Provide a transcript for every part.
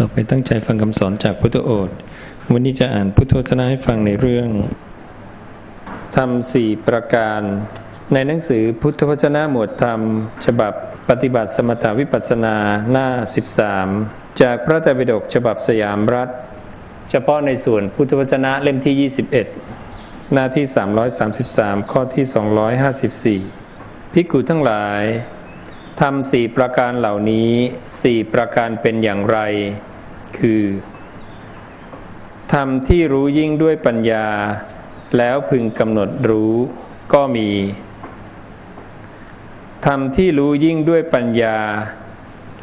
ต่อไปตั้งใจฟังคำสอนจากพุทธโอษฐ์วันนี้จะอ่านพุทธวจนะให้ฟังในเรื่องทำสี่ประการ ในหนังสือพุทธวจนะหมวดธรรม ฉบับปฏิบัติสมถาวิปัสสนาหน้า 13 จากพระไตรปิฎกฉบับสยามรัฐ เฉพาะในส่วนพุทธวจนะเล่มที่ 21 หน้าที่ 333 ข้อที่ 254 พิกุทั้งหลาย ทำสี่ประการเหล่านี้สี่ประการเป็นอย่างไร คือทำที่รู้ยิ่งด้วยปัญญา แล้วพึงกำหนดรู้ก็มีทำที่รู้ยิ่งด้วยปัญญา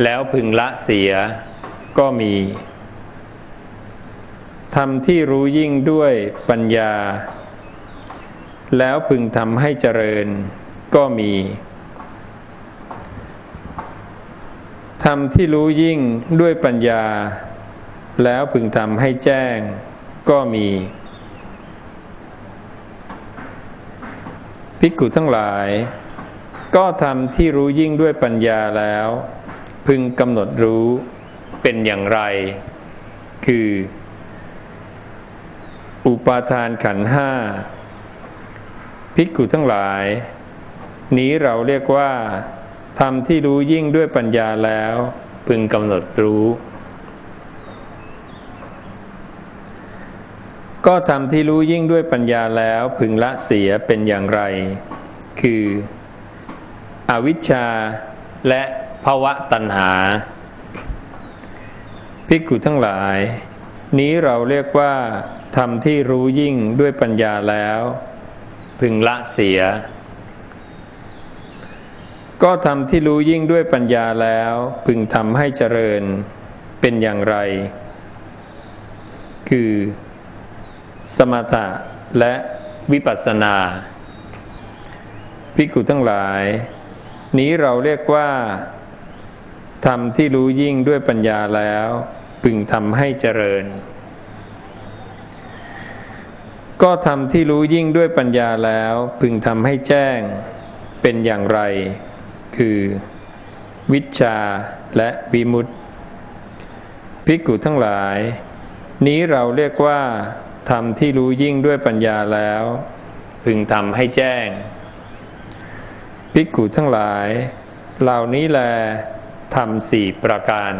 แล้วพึงละเสียก็มีทำที่รู้ยิ่งด้วยปัญญา แล้วพึงทำให้เจริญก็มี ทำที่รู้ยิ่งด้วยปัญญา แล้วพึงทำให้แจ้งก็มีภิกขุทั้งหลาย ก็ทำที่รู้ยิ่งด้วยปัญญาแล้ว พึงกำหนดรู้เป็นอย่างไร คือ อุปาทานขันห้าภิกขุทั้งหลาย นี้เราเรียกว่า ธรรมที่รู้ยิ่งด้วยปัญญาแล้ว พึงกำหนดรู้ ก็ธรรมที่รู้ยิ่งด้วยปัญญาแล้วพึงละเสียเป็นอย่างไร คือ อวิชชาและภาวะตัณหา ภิกขุทั้งหลาย นี้เราเรียกว่าธรรมที่รู้ยิ่งด้วยปัญญาแล้ว พึงละเสีย ก็ทำที่รู้ยิ่งด้วยปัญญาแล้วพึงทำให้เจริญเป็นอย่างไร คือ สมถะและวิปัสสนาพิกุทั้งหลาย นี้เราเรียกว่าทำที่รู้ยิ่งด้วยปัญญาแล้ว พึงทำให้เจริญ ก็ทำที่รู้ยิ่งด้วยปัญญาแล้ว พึงทำให้แจ้งเป็นอย่างไร คือ วิชาและวิมุตติภิกขุทั้งหลาย นี้เราเรียกว่าทำที่รู้ยิ่งด้วยปัญญาแล้ว พึงทำให้แจ้ง ภิกขุทั้งหลาย เหล่านี้แลทำสี่ประการ